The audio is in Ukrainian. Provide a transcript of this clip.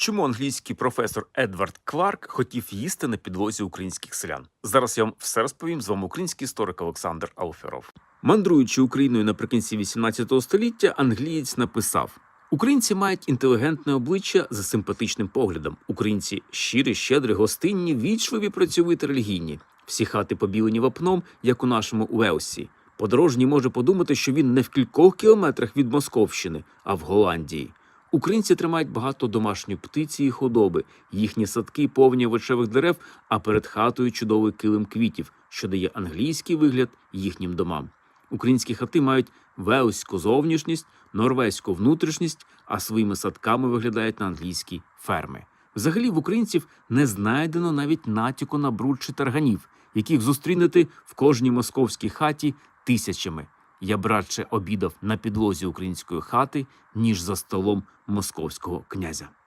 Чому англійський професор Едвард Кларк хотів їсти на підлозі українських селян? Зараз я вам все розповім. З вами український історик Олександр Алферов. Мандруючи Україною наприкінці 18 століття, англієць написав: Українці мають інтелігентне обличчя за симпатичним поглядом. Українці щирі, щедрі, гостинні, вічливі, працьовиті, релігійні. Всі хати побілені вапном, як у нашому Уелсі. Подорожній може подумати, що він не в кількох кілометрах від Московщини, а в Голландії. Українці тримають багато домашньої птиці і худоби. Їхні садки повні овочевих дерев, а перед хатою чудовий килим квітів, що дає англійський вигляд їхнім домам. Українські хати мають велську зовнішність, норвезьку внутрішність, а своїми садками виглядають на англійські ферми. Взагалі в українців не знайдено навіть натяку на бруд чи тарганів, яких зустрінете в кожній московській хаті тисячами. Я б радше обідав на підлозі української хати, ніж за столом московського князя.